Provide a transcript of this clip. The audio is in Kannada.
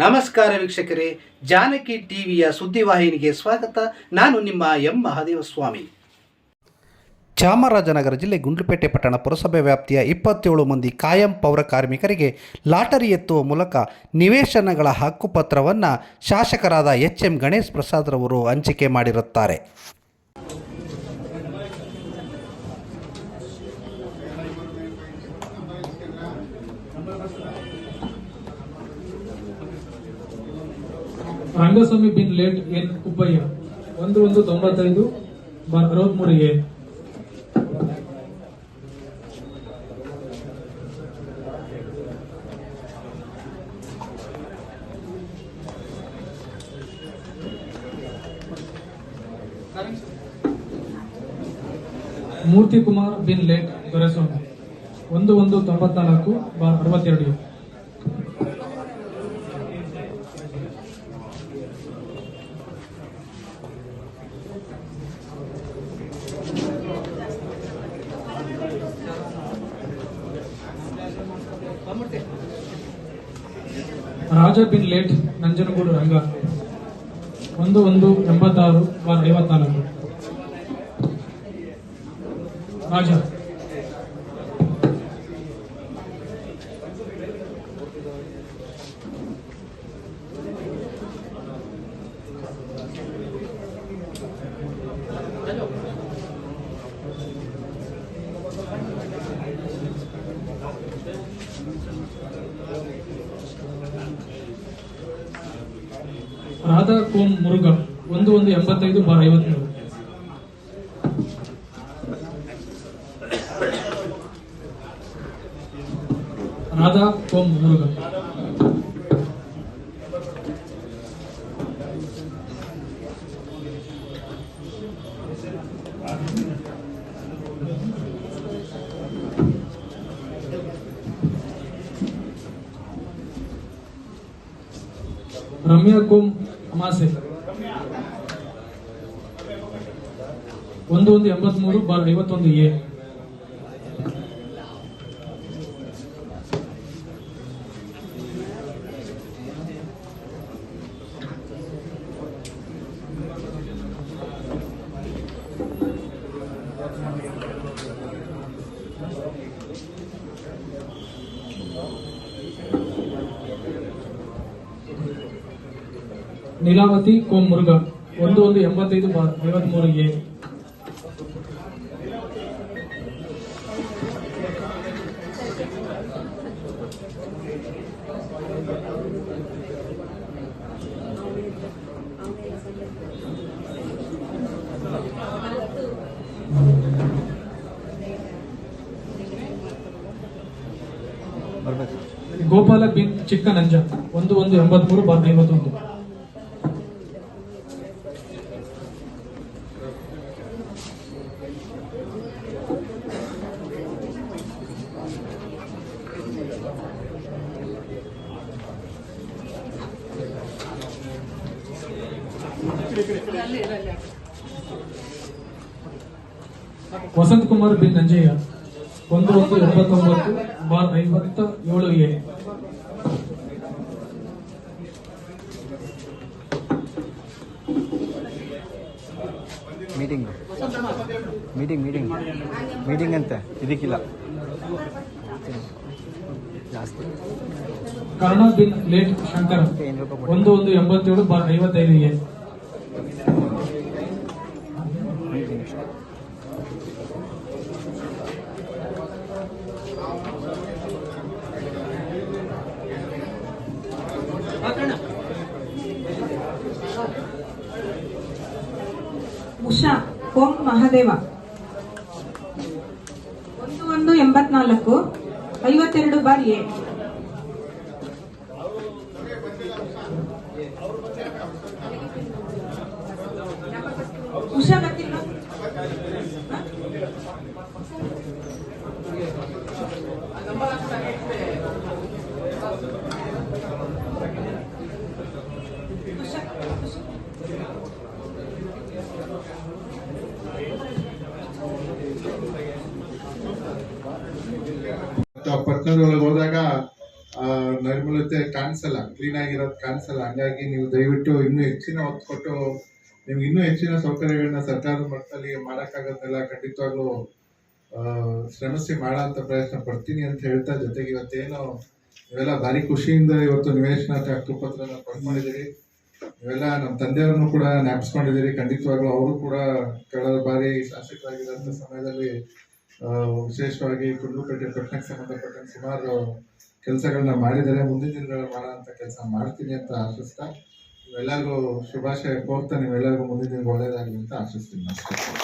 ನಮಸ್ಕಾರ ವೀಕ್ಷಕರೇ, ಜಾನಕಿ ಟಿವಿಯ ಸುದ್ದಿವಾಹಿನಿಗೆ ಸ್ವಾಗತ. ನಾನು ನಿಮ್ಮ ಎಂ. ಮಹಾದೇವ ಸ್ವಾಮಿ ಚಾಮರಾಜನಗರ ಜಿಲ್ಲೆ ಗುಂಡ್ಲುಪೇಟೆ ಪಟ್ಟಣ ಪುರಸಭೆ ವ್ಯಾಪ್ತಿಯ ಇಪ್ಪತ್ತೇಳು ಮಂದಿ ಕಾಯಂ ಪೌರ ಕಾರ್ಮಿಕರಿಗೆ ಲಾಟರಿ ಎತ್ತುವ ಮೂಲಕ ನಿವೇಶನಗಳ ಹಕ್ಕುಪತ್ರವನ್ನು ಶಾಸಕರಾದ ಎಚ್ ಎಂ ಗಣೇಶ್ ಪ್ರಸಾದ್ರವರು ಹಂಚಿಕೆ ಮಾಡಿರುತ್ತಾರೆ. ರಂಗಸ್ವಾಮಿ ಬಿನ್ ಲೇಟ್ ಎನ್ ಉಪ್ಪಯ್ಯ. ಒಂದು ಒಂದು, ತೊಂಬತ್ತೈದು ಅರವತ್ಮೂರು ಎ ಮೂರ್ತಿ ಕುಮಾರ್ ಬಿನ್ ಲೇಟ್ ದೊರೆಸ್ವಾಮಿ. ಒಂದು ಒಂದು ತೊಂಬತ್ನಾಲ್ಕು ಬಾರ್ ಅರವತ್ತೆರಡು ಎ ರಾಜ ಬಿನ್ ಲೇಟ್ ನಂಜನಗೂಡು ರಂಗ. ಒಂದು ಒಂದು ಎಂಬತ್ತಾರು ಬಾರ್ ಐವತ್ನಾಲ್ಕು. ರಾಜ. ರಾಧಾ ಕೋಮ್ ಮುರುಘ ಒಂದು ಒಂದು ಎಂಬತ್ತೈದು ಬಾರ್ ಐವತ್ಮೂರು. ರಾಧಾ ಕೋಮ್ ಮುರುಘ ರಮ್ಯಾ ಕೋಮ್ ಅಮಾಸೆ. ಒಂದು ಒಂದು ಎಂಬತ್ಮೂರು ಬಾರ್ ಐವತ್ತೊಂದು ಎ. ನೀಲಾವತಿ ಕೋಮ್ ಮುರುಘ. ಒಂದು ಒಂದು, ಎಂಬತ್ತೈದು ಐವತ್ಮೂರು, ಎ. ಗೋಪಾಲ ಬಿನ್ ಚಿಕ್ಕ ನಂಜ ಒಂದು ಒಂದು, ಎಂಬತ್ಮೂರು ಬಾರ್ ಐವತ್ತೊಂದು. ವಸಂತ್ ಕುಮಾರ್ ಬಿನ್ ನಂಜಯ್ಯ ಒಂದು ಒಂದು ಎಂಬತ್ತೊಂಬತ್ತು ಬಾರ್ ಐವತ್ತ ಏಳು A. Meeting meeting meeting meeting ಅಂತೆ. ಇದಕ್ಕಿಲ್ಲ. ಜಾಸ್ತಿ. ಕರ್ಣ ಬಿನ್ ಲೇಟ್ ಶಂಕರ ಒಂದು ಒಂದು ಎಂಬತ್ತೇಳು ಬಾರ್ ಐವತ್ತೈದು ಎ ಮೀಟಿಂಗ್ ಉಷಾ ಓಂ ಮಹಾದೇವ. ಒಂದು ಒಂದು ಎಂಬತ್ನಾಲ್ಕು ಐವತ್ತೆರಡು ಬಾರಿ ಎ. ಅಥವಾ ಪಟ್ಟಣದೊಳಗೆ ಹೋದಾಗ ನೈರ್ಮಲ್ಯತೆ ಕಾಣಿಸಲ್ಲ ಕ್ಲೀನ್ ಆಗಿರೋದು ಕಾಣಿಸಲ್ಲ. ಹಂಗಾಗಿ ನೀವು ದಯವಿಟ್ಟು ಇನ್ನೂ ಹೆಚ್ಚಿನ ಒತ್ತು ಕೊಟ್ಟು, ನಿಮ್ಗೆ ಇನ್ನೂ ಹೆಚ್ಚಿನ ಸೌಕರ್ಯಗಳನ್ನ ಸರ್ಕಾರದ ಮಟ್ಟದಲ್ಲಿ ಮಾಡೋಕ್ಕಾಗೋದೆಲ್ಲ ಖಂಡಿತವಾಗ್ಲೂ ಶ್ರಮಿಸಿ ಅಂತ ಪ್ರಯತ್ನ ಪಡ್ತೀನಿ ಅಂತ ಹೇಳ್ತಾ ಜೊತೆಗೆ ಇವತ್ತೇನು ಇವೆಲ್ಲ ಭಾರಿ ಖುಷಿಯಿಂದ ಇವತ್ತು ನಿವೇಶನ ಹಕ್ಕುಪತ್ರನ ಪಡ್ಕೊಂಡಿದ್ದೀರಿ ಇವೆಲ್ಲ ನಮ್ಮ ತಂದೆಯವ್ರನ್ನು ಕೂಡ ಜ್ಞಾಪಿಸ್ಕೊಂಡಿದ್ದೀರಿ. ಖಂಡಿತವಾಗ್ಲೂ ಅವರು ಕೂಡ ಕಳೆದ ಬಾರಿ ಶಾಸಕರಾಗಿದ್ದಂಥ ಸಮಯದಲ್ಲಿ ವಿಶೇಷವಾಗಿ ಕುಂಡ್ಲುಪೇಟೆ ಪಟ್ಟಣಕ್ಕೆ ಸಂಬಂಧಪಟ್ಟಂತೆ ಸುಮಾರು ಕೆಲಸಗಳನ್ನ ಮಾಡಿದರೆ ಮುಂದಿನ ದಿನಗಳಲ್ಲಿ ಮಾಡುವಂತ ಕೆಲಸ ಮಾಡ್ತೀನಿ ಅಂತ ಆಶಿಸ್ತಾ ಎಲ್ಲರಿಗೂ ಶುಭಾಶಯ ಕೋರ್ತಾ, ನೀವೆಲ್ಲರಿಗೂ ಮುಂದಿನ ದಿನ ಒಳ್ಳೆಯದಾಗಲಿ ಅಂತ ಆಶಿಸ್ತೀನಿ. ಅಷ್ಟೇ.